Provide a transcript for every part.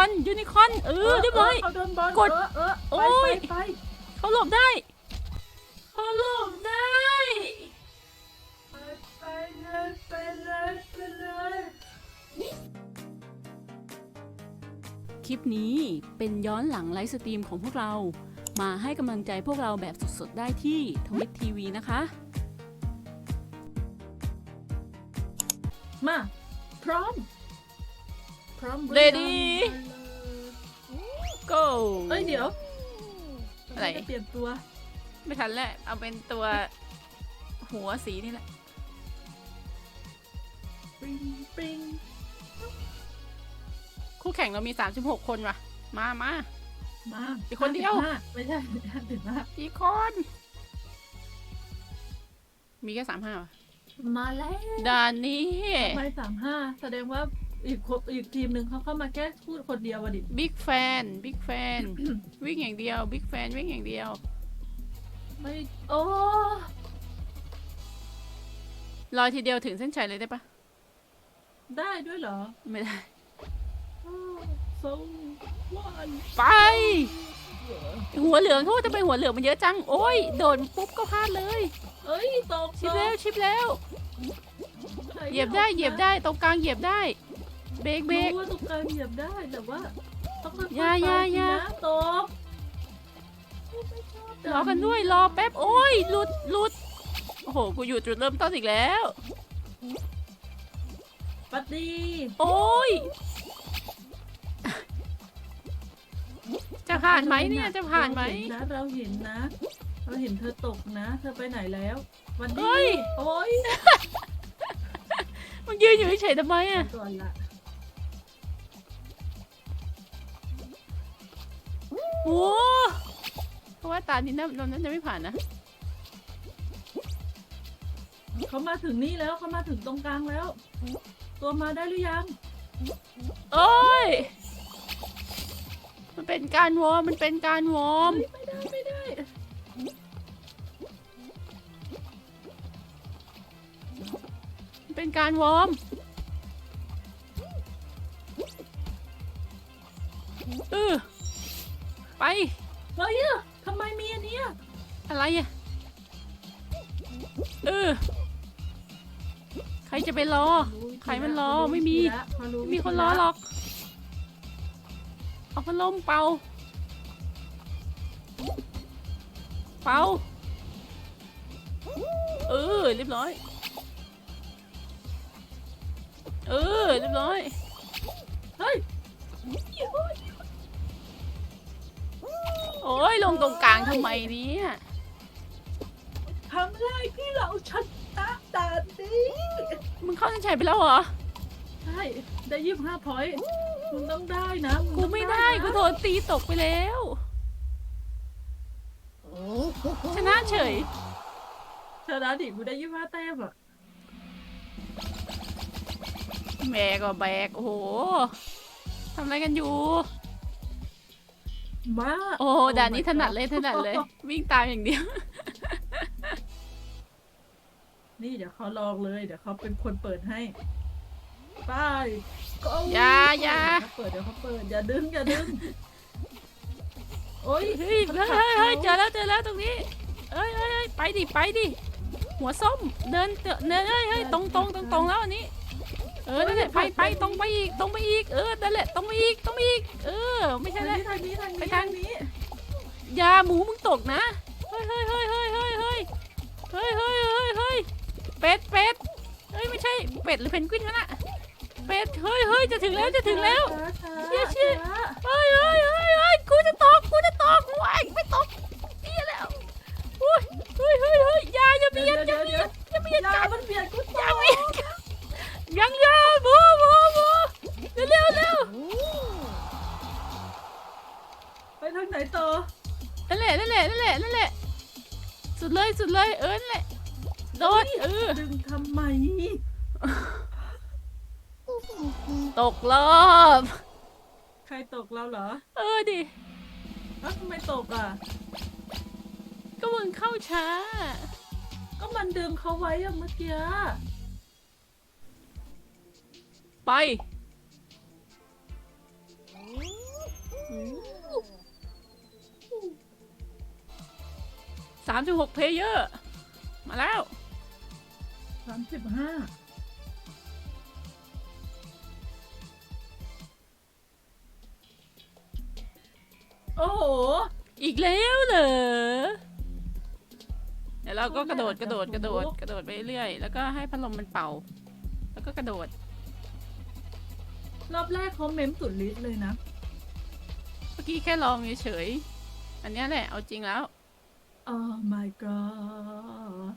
อร์นยูนิคอร์นเออเรียบร้อย เขาโดนบอลกดเออเออโอ้ไปย ไปไปเขาหลบได้เขาหลบได้ ไปเลยไปเลยไปเลยคลิปนี้เป็นย้อนหลังไลฟ์สตรีมของพวกเรา มาให้กำลังใจพวกเราแบบสดๆ ได้ที่ทวิตทีวีนะคะ มา พร้อม พร้อมหรือ Ready ยัง go เอ้ยเดี๋ยวอะไรม่ด้เปลี่ยนตัวไม่ทันแล้วเอาเป็นตัว หัวสีนี่แหละ ปริงปริงคู่แข่งเรามี 36 คนว่ะ มามา มาอีกคนเดียวห้าสิบห้าไม่ใช่ห้าสิบห้าอีกคน มีแค่35ว่ะมาแล้วด่านนี้ไม่สามห้าแสดงว่า อีกคนอีกทีมหนึ่งเขาเข้ามาแค่พูดคนเดียววะดิบิ๊กแฟนบิ๊กแฟน วิ่งอย่างเดียวบิ๊กแฟนวิ่งอย่างเดียว ไม่โอ้รอทีเดียวถึงเส้นชัยเลยได้ปะได้ด้วยเหรอไม่ได้โซวันไป หัวเหลืองเขาว่าจะไปหัวเหลืองมันเยอะจัง โอ้ยโดนปุ๊บก็พลาดเลย เอ้ยตกชิปแล้วชิปแล้วใครเหยียบได้เหยียบได้ตรงกลางเหยียบได้ เบรกเบรก รู้ว่าตรงกลางเหยียบได้แต่ว่าต้องค่อยๆอย่าอย่าไปอย่า นะตกไม่ชอบรอกันด้วยรอแป๊บโอ้ยหลุดหลุดโอ้โหกูอยู่จุดเริ่มต้นอีกแล้ว ปัดดีโอ้ย จะผ่านไหมเนี่ยจะผ่านไหม เราเห็นนะ เราเห็นนะ เราเห็นเธอตกนะ เธอไปไหนแล้ว วันเฮ้นี้ย โอ้ยมันยืนอยู่เฉยๆทำไมอะก่อนละ โอ้เพราะว่าตานี้น่าเราน่าจะไม่ผ่านนะ เขามาถึงนี่แล้วเขามาถึงตรงกลางแล้ว ตัวมาได้หรือยัง โอ้ย มันเป็นการวอร์ม มันเป็นการวอร์ม ไม่ได้ไม่ได้ มันเป็นการวอร์มเออ ไป เฮ้ยอะทำไมมีอันเนี้ยอะไรอะเออ ใครจะไปรอ ใครมันรอไม่มีเขารู้ไม่มีคนรอหรอก เอาพัดลมเป่า เป่า เออ เรียบร้อย เออ เรียบร้อย เฮ้ย โอ้ยลงตรงกลางทำไมเนี่ยทำไรที่เราชนะด่านนี้มึงเข้าเส้นชัยไปแล้วเหรอ ใช่ ได้ยี่สิบห้าพอยต์มึงต้องได้นะงกูต้องไม่ได้นะกูโดนตีตกไปแล้ว ชนะเฉย ชนะดิกูได้ยี่สิบห้าแต้มอะแบกก็แบกโอ้โหทำอะไรกันอยู่ มาโอ้ด่านนี้ถนัดเลยถนัดเลย วิ่งตามอย่างเดียว นี่เดี๋ยวเขาลองเลย เดี๋ยวเขาเป็นคนเปิดให้ไป go อย่าอย่าเดี๋วเขาเปิดเดี๋ยวเขาเปิดอย่าดึงอย่าดึงโอ้ยเฮ้ยเฮ้ยเฮ้ยเฮ้ยเจอแล้วเจอแล้วตรงนี้เอ้ยเอ้ยเอ้ยไปดิไปดิหัวส้มเดินเตอะเดินเอ้ยเฮ้ยตรงตรงตรงตรงแล้วอันนี้ เออนั่นแหละไปไปตรงไปอีกตรงไปอีกเออนั่นแหละตรงไปอีกตรงไปอีก เออ ไม่ใช่ทางแล้วนี้ทางนี้ทางนี้ไปทางนี้อยาหมูมึงตกนะเฮ้ยเฮ้ยเฮ้ยเฮ้ยเฮ้ยเฮ้ยเฮ้ยเฮ้ยเฮ้ยเฮ้ยเป็ดเป็ดเฮ้ยไม่ใช่เป็ดหรือเพนกวินวะน่ะเป็ดเฮ้ยเฮ้ยจะถึงแล้วจะถึงแล้วเชี่ยเชี่ยเฮ้ยเฮ้ยเฮ้ยเฮ้ยกูจะตกกูจะตกว้ายไม่ตกเอี้ยแล้วอุ้ยเฮ้ยเฮ้ยเฮ้ยอย่าอย่าเบียดอย่าเบียดอย่าเบียดยากันมันเบียดกูอย่าเบียดกัน ยังย่าบูบูบูเร็วเร็วเร็วไปทางไหนต่อนั่นแหละนั่นแหละนั่นแหละนั่นแหละ สุดเลยสุดเลยเออนั่นแหละโดดเออดึงทำไม ตกรอบ ใครตกเราเหรอ เออดิเอ้าทำไมตกอะ ก็มึงเข้าช้า ก็มันดึงเขาไว้อะเมื่อกี้ ไป สามสิบหกเพลเยอร์ มาแล้ว สามสิบห้าโอ้โห อีกแล้วเหรอ เดี๋ยวเราก็กระโดดกระโดดกระโดดกระโดดไปเรื่อย แล้วก็ให้พัดลมมันเป่า แล้วก็กระโดด รอบแรกเขาเม้มสุดฤทธิ์เลยนะ เมื่อกี้แค่ลองเฉยๆอันเนี้ยแหละเอาจริงแล้ว Oh my god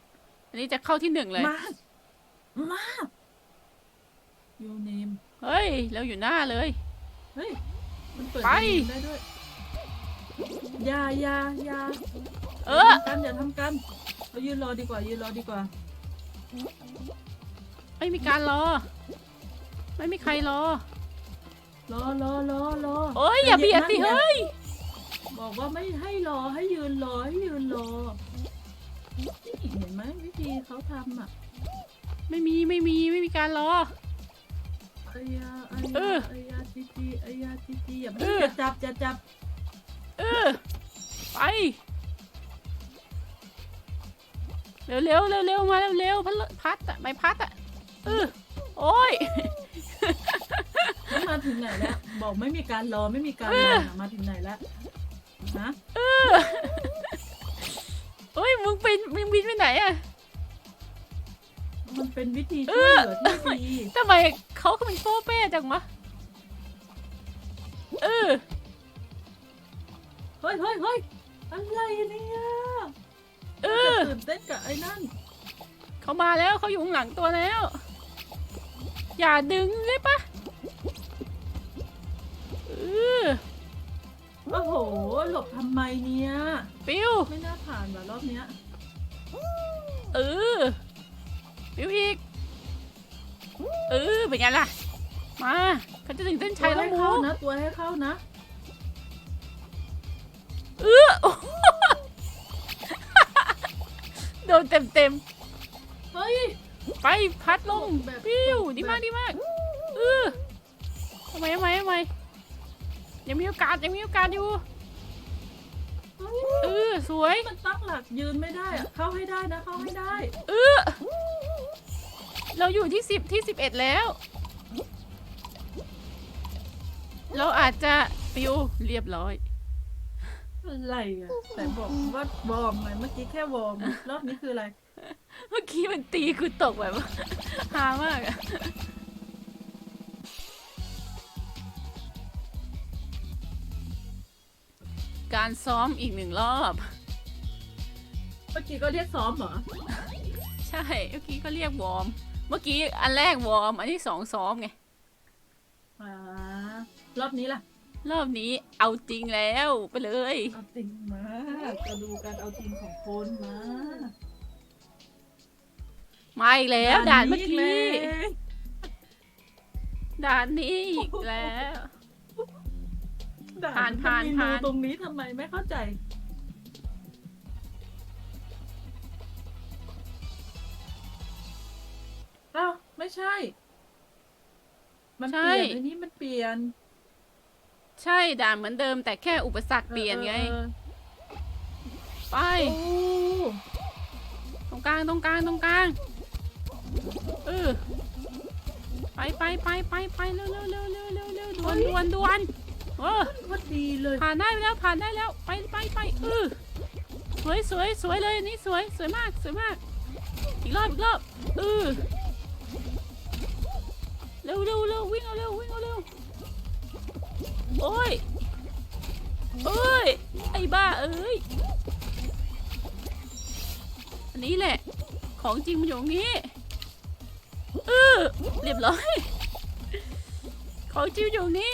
อันนี้จะเข้าที่หนึ่งเลย มาก มาก Your name เฮ้ย เราอยู่หน้าเลย เฮ้ย มันเปิดไป Your Name ได้ด้วยอย่าอย่าอย่าเออย่าทำกันอย่าทำกันเรายืนรอดีกว่า ยืนรอดีกว่า ไม่มีการรอ ไม่มีใครรอ รอรอรอรอโอ้ยอย่าเบียดสินั่นไงเฮ้ย บอกว่าไม่ให้รอให้ยืนรอให้ยืนรอนี่เห็นไหมวิธีเขาทำอะไม่มีไม่มีไม่มีการรอ อายาอาเอยาออายาจีจีอายาจีจีอย่าเอออย่าจับอย่าจับเออ ไป เร็วเร็วเร็วเร็วมาเร็วเร็วพัดพัดอะไม่พัดอะเออโอ้ยแล้ว มาถึงไหนแล้ว บอกไม่มีการรอไม่มีการรอน่ะมาถึงไหนแล้วนะเอ้ยมึงบินมึงบินไปไหนอะมันเป็นวิธีช่วยเหลือที่ดีทำไมเขาก็เป็นโป้เป้จังวะเออเฮ้ยเฮ้ยเฮ้ยอะไรเนี่ยเออตื่นเต้นกับไอ้นั่นเขามาแล้วเขาอยู่ข้างหลังตัวแล้ว อย่าดึงได้ปะเออโอ้โห หลบทำไมเนี่ย ปิวไม่น่าผ่านว่ะรอบเนี้ยเออ ปิวอีก เออ เป็นไงล่ะ มาเขาจะถึงเส้นชัยแล้วให้หมูเข้านะ ตัวให้เข้านะ เออโดนเต็มเต็มเฮ้ย ๆ ไปพัดลมแบบปิ้วแบบดีมากดีมาก เออทำไมทำไมทำไม ยังมีโอกาสยังมีโอกาสอยู่เฮ้ยเออสวย มันตั้งหลักยืนไม่ได้อะเข้าให้ได้นะ เข้าให้ได้ เออเราอยู่ที่สิบที่สิบเอ็ดแล้ว เราอาจจะปิวเรียบร้อย อะไรอะแต่บอกว่าวอร์มไงเมื่อกี้แค่วอร์มรอบนี้คืออะไร เมื่อกี้มันตีคือตกแบบว่าฮามากอะ การซ้อมอีกหนึ่งรอบ เมื่อกี้ก็เรียกซ้อมเหรอ ใช่ เมื่อกี้ก็เรียกวอร์ม เมื่อกี้อันแรกวอร์ม อันที่สองซ้อมไง อ่ารอบนี้ล่ะ รอบนี้เอาจริงแล้วไปเลย เอาจริงมาจะดูการเอาจริงของคนมามาอีกแล้วด่านเมื่ออีกี้แล้วด่านนี้อีกแล้ว ด่ผ่านมัผ่านมีผ่านรูตรงนี้ทำไมไม่เข้าใจ เอ้าไม่ใช่ มันเปลี่ยนอันนี้มันเปลี่ยนใช่ด่านเหมือนเดิมแต่แค่อุปสรรคเปลี่ยนไงเออไป เออโอ้ตรงกลางตรงกลางตรงกลางเออไปไปไปไปไปเร็วเร็วเร็วเร็วเร็วเร็วด่วนด่วนด่วน เออว่าดีเลยผ่านได้แล้วผ่านได้แล้วไปไปไปเออสวยสวยสวยเลยอันนี่สวยสวยมากสวยมาก อีกรอบอีกรอบเออเร็วเร็วเร็ววิ่งเอาเร็ววิ่งเอาเร็วโอ้ยโอ้ยไอ้บ้าเอ้ยอันนี้แหละ ของจริงมันอยู่ตรงนี้เออเรียบร้อย ของจริงอยู่ตรงนี้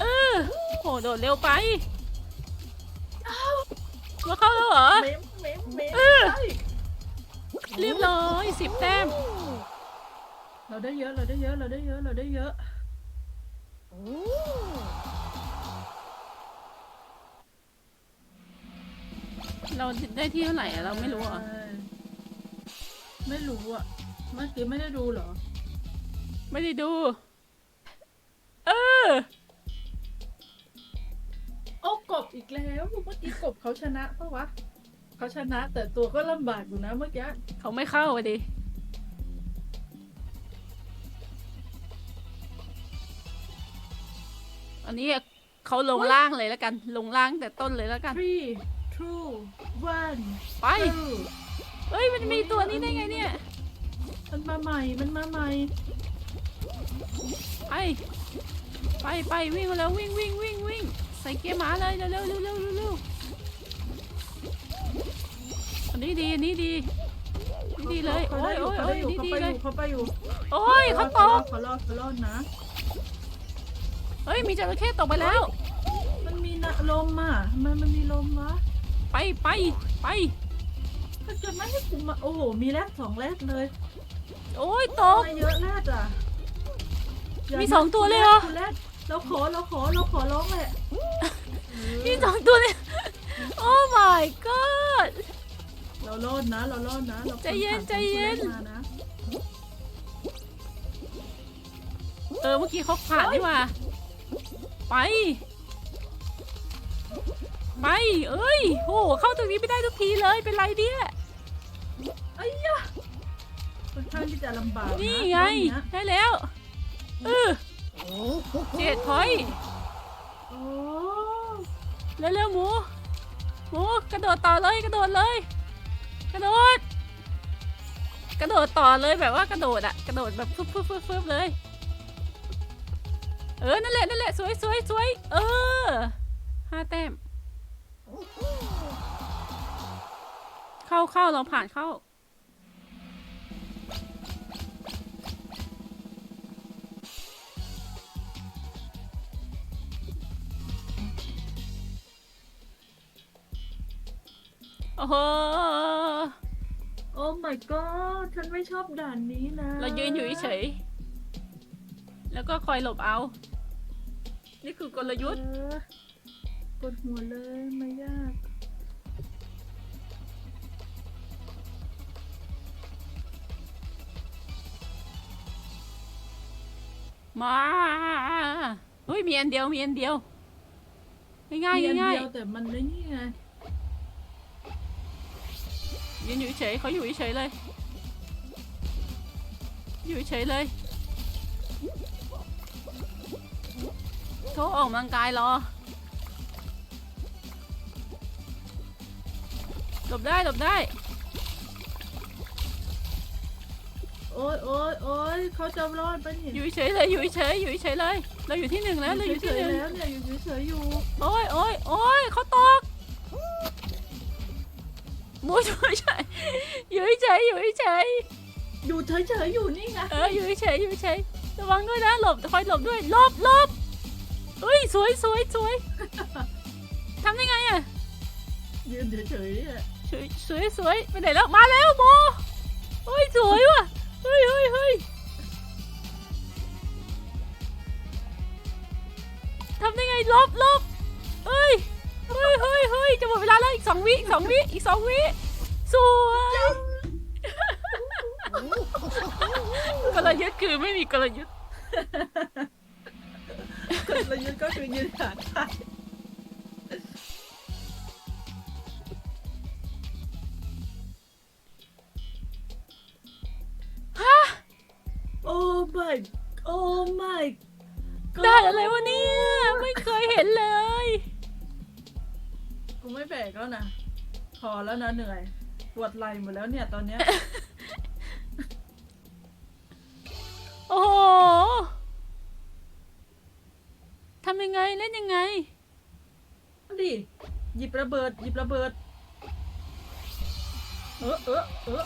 เออโหโดดเร็วไปมาเข้าแล้วเหรอ เมมเมมเมมเออใช่เรียบร้อยสิบแต้ม เราได้เยอะ เราได้เยอะ เราได้เยอะ เราได้เยอะ เราได้ที่เท่าไหร่อะเราไม่รู้อะใช่ไม่รู้อะ เมื่อกี้ไม่ได้ดูเหรอ ไม่ได้ดู เออโอ้ก บอีกแล้วเมื่อกี้กบเขาชนะปะวะเขาชนะ แต่ตัวก็ลำบากอยู่นะเมื่อกี้เขาไม่เข้าอะดิอันนี้เขาลงล่างเลยแล้วกัน ลงล่างแต่ต้นเลยแล้วกัน three two one ไป go เฮ้ยมันมีตัวนี้ได้ไงเนี่ย มันมาใหม่ มันมาใหม่ ไป ไปไปวิ่งมาแล้ววิ่งวิ่งวิ่งวิ่งใส่เกียร์หมาเลยเร็วเร็วเร็วเร็วเร็วเร็วอันนี้ดีอันนี้ดีอันนี้ดีเลยเขาโอ้ได้ยอยู่โอ้ยเขาโอ้ได้ยอยู่นี่เขาดีไปอเลยยู่เขาไปอยู่โอ้ยเขาตกเขารอดเขารอดเขารอดนะเฮ้ยมีจระเข้ตกไปแล้ว มันมีนะลมอะทำไมมันมีลมวะไปไปไปถ้าจะไม่ให้กูมาโอ้โหมีแรกสองแรกเลย โอ้ยตกไม่เยอะแรกอะย่ามีสองตัวเลยเหรอคุณแรก เราขอเราขอเราขอร้องแหละมีสองตัวเนี่ยโอ้ my god เรารอดนะ เรารอดนะเราใจเย็นใจเย็นผ่าตัวแรกมานะเออเมื่อกี้เขาผ่านนี่หว่าไป ไปเอ้ยโหเข้าตรงนี้ไม่ได้ทุกทีเลยเป็นไรเนี่ยไอ้ยะค่อนข้างที่จะลำบากะนี่ไงเรื่องเนี้ยได้แล้วเออ เจ็ดพอยต์โอ้เร็วๆหมู หมูกระโดดต่อเลยกระโดดเลย กระโดด กระโดดต่อเลยแบบว่ากระโดดอะกระโดดแบบฟึบฟึบฟึบฟึบเลย เออนั่นแหละนั่นแหละสวยสวยสวยเออห้าแต้ม เข้าเข้าเราผ่านเข้า อ้โหโอ้ my god ฉันไม่ชอบด่านนี้นะเรายืนอยู่เฉยๆแล้วก็คอยหลบเอา นี่คือกลยุทธ์ เออปวดหัวเลยไม่ยาก มาเฮ้ยมีอันเดียวมีอันเดียว ง่ายมีอันๆง่ายเดียวแต่มันไม่นี่ไงๆ ยืนอยู่เฉยเขาอยู่เฉยเลย อยู่เฉยเลยเขาออกกำลังกายรอหลบได้หลบได้ โอ้ยโอ้ยโอ้ยเขาจะรอดปะเนี่ยอยู่เฉยเลยอยู่เฉยอยู่เฉยเลย เราอยู่ที่หนึ่งแล้วเราอยู่เฉที่ยหนึ่งๆแล้วเนี่ยอยู่เฉยๆอยู่ โอ้ยโอ้ยโอ้ยเขาตก หมูอยู่เฉยอยู่เฉยอยู่เฉยอยู่เฉยๆอยู่นี่ไงเอออยู่เฉยอยู่เฉยระวังด้วยนะหลบคอยหลบด้วยหลบหลบเอ้ยสวยสวยสวยทำได้ไงอะยืนเฉยๆเนี่ยสวยสวยสวยไปไหนแล้วมาแล้วโมเฮ้ยสวยว่ะเฮ้ยเฮ้ยเฮ้ยทำได้ไงหลบหลบเฮ้ย เฮ้ยเฮ้ยเฮ้ยจะหมดเวลาแล้วอีกสองวิอีกสองวิอีกสองวิสวยกลยุทธ์คือไม่มีกลยุทธ์กลยุทธ์ก็คือยืนขาขาดโอ้ my โอ้ my god ได้อะไรวะเนี่ย ไม่เคยเห็นเลย กูไม่แบกแล้วนะพอแล้วนะเหนื่อยปวดไหล่หมดแล้วเนี่ย ตอนเนี้ย โอ้โหทำยังไงเล่นยังไง ดิหยิบระเบิด หยิบระเบิด เออเออเออ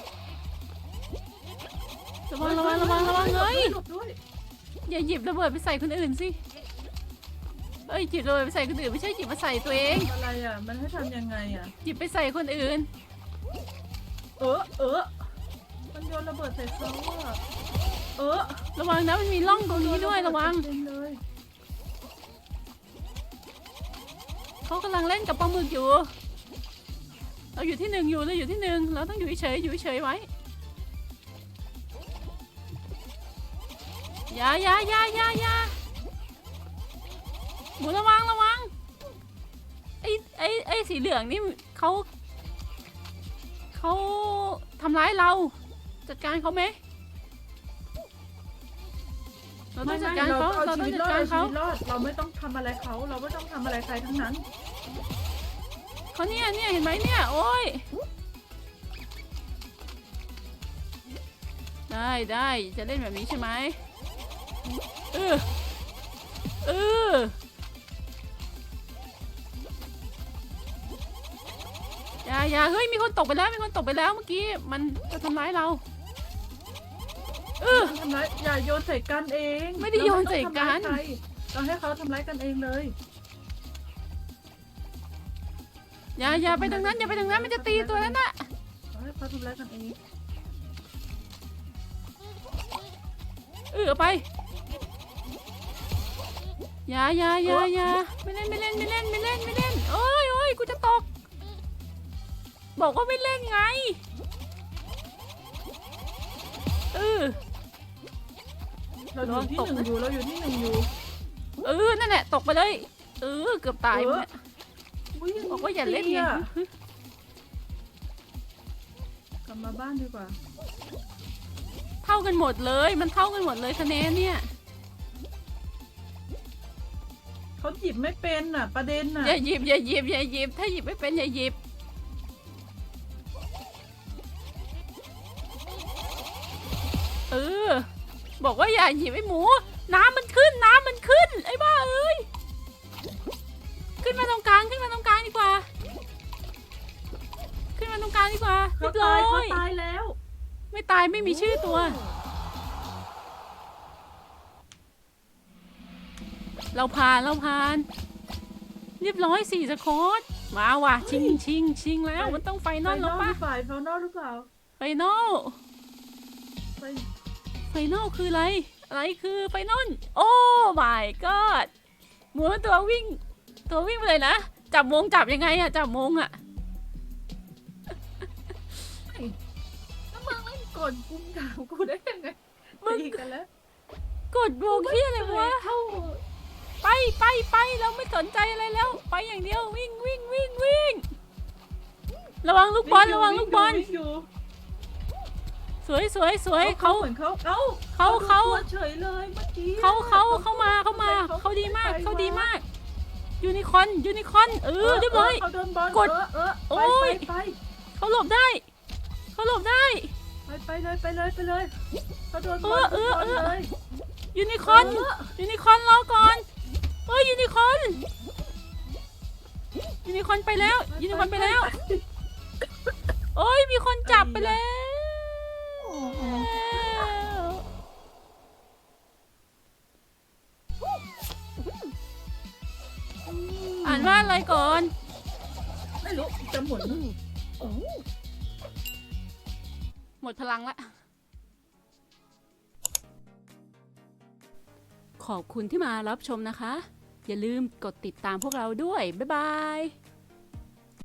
ระวังระวังระวังระวังเฮ้ยหลบด้วยอย่าหยิบระเบิดไปใส่คนอื่นสิ เอ้ยหยิบระเบิดไปใส่คนอื่นไม่ใช่หยิบมาใส่ตัวเอง อะไรอะ มันให้ทำยังไงอะหยิบไปใส่คนอื่น เออเออมันโยนระเบิดใส่เขาอะเออระวังนะมันมีร่องตรงนี้ด้วยระวังเต็มเลยเขากำลังเล่นกับปลาหมึกอยู่ เราอยู่ที่หนึ่งอยู่เราอยู่ที่หนึ่งเราต้องอยู่เฉยๆอยู่เฉยๆไว้อย่าอย่าอย่าอย่าอย่า หมูระวังระวังไอ้ไอ้ไอ้สีเหลืองนี่เขาเขาทำร้ายเรา จัดการเขาไหมเราต้องจัดการเขาเอาเราชีต้องวิตจัรดอดการเขาเอาชีวิตรอดเราไม่ต้องทำอะไรเขาเราไม่ต้องทำอะไรใครทั้งนั้นเขาเนี่ยเนี่ยเห็นไหมเนี่ยโอ้ยได้ได้จะเล่นแบบนี้ใช่ไหมเออเออ อย่าอย่าเฮ้ยมีคนตกไปแล้วมีคนตกไปแล้วเมื่อกี้มันจะทำร้ายเรา เออ ทำร้ายอย่าโยนใส่กันเองไม่ได้โยนใส่กัน เราไม่ต้องทำร้ายใครเราให้เขาทำร้ายกันเองเลยอย่าอย่าไปตรงนั้นอย่าไปตรงนั้นมันจะตีตัวนั้นน่ะเราให้เขาทำร้ายกันเองเออเอาไปอย่าอย่าอย่าอย่าไม่เล่นไม่เล่นไม่เล่นไม่เล่นไม่เล่นโอ้ยโอ้ยกูจะตก บอกว่าไม่เล่นไงเออเราอยู่ที่หนึ่งอยู่เราอยู่ที่หนึ่งอยู่เออนั่นแหละตกไปเลยเออเกือบตายเออเนี่ยอุ๊ยบอกว่าอย่าเล่นไงอะกลับมาบ้านดีกว่า เท่ากันหมดเลย มันเท่ากันหมดเลยคะแนนเนี่ยเขาหยิบไม่เป็นน่ะ ประเด็นน่ะอย่าหยิบอย่าหยิบอย่าหยิบถ้าหยิบไม่เป็นอย่าหยิบ บอกว่าอย่าหยิบไอ้หมู น้ำมันขึ้นน้ำมันขึ้น ไอ้บ้าเอ้ย ขึ้นมาตรงกลางขึ้นมาตรงกลางดีกว่า ขึ้นมาตรงกลางดีกว่าเรีเขายบร้ตาอยเขาย ตายแล้ว ไม่ตายไม่มีชื่อตัว เราผ่านเราผ่าน เรียบร้อยสี่สโคตมาว่ะ ชิงชิงชิงแล้ว มันต้องไฟนอลแล้วปะไฟนอลหรือเปล่าไฟนอลหรือเปล่าไฟนอล ไฟไฟนอลคืออะไร อะไรคือไฟนอลโอ้ my god หมูตัววิ่ง ตัววิ่งไปเลยนะ จับวงจับยังไงอะจับวงอะแล้วมึงเล่นกดกุมดาวกูได้ยังไงมึงตีกันแล้วกดวงที่อะไรวะ เท่าไปไปไปเราไม่สนใจอะไรแล้ว ไปอย่างเดียววิ่งวิ่งวิ่งวิ่ง ระวังลูกบอลระวังลูกบอล วิ่งยู่ส วยสวยสวยเขาเหมือนเขาเอ้าเขาเขาโดนตัวเฉยเลยเมื่อกี้เขาเขาเขามาเขามาเขาดีมากเขาดีมาก ยูนิคอร์นยูนิคอร์นเออเรียบร้อยเขาโดนบอลกดเออเออโอ้ไปยไปเขาหลบได้เขาหลบได้ ไปไปเลยไปเลยไปเลยเขาโดนบเอออลเออบอลเออเลยยูนิคอร์นเออยูนิคอร์นรอก่อนเฮ้ยยูนิคอร์นยูนิคอร์นไปแล้วยูนิคอร์นไปแล้วโอ้ยมีคนจับไปแล้ว ดพลังละ ขอบคุณที่มารับชมนะคะ อย่าลืมกดติดตามพวกเราด้วย บ๊ายบาย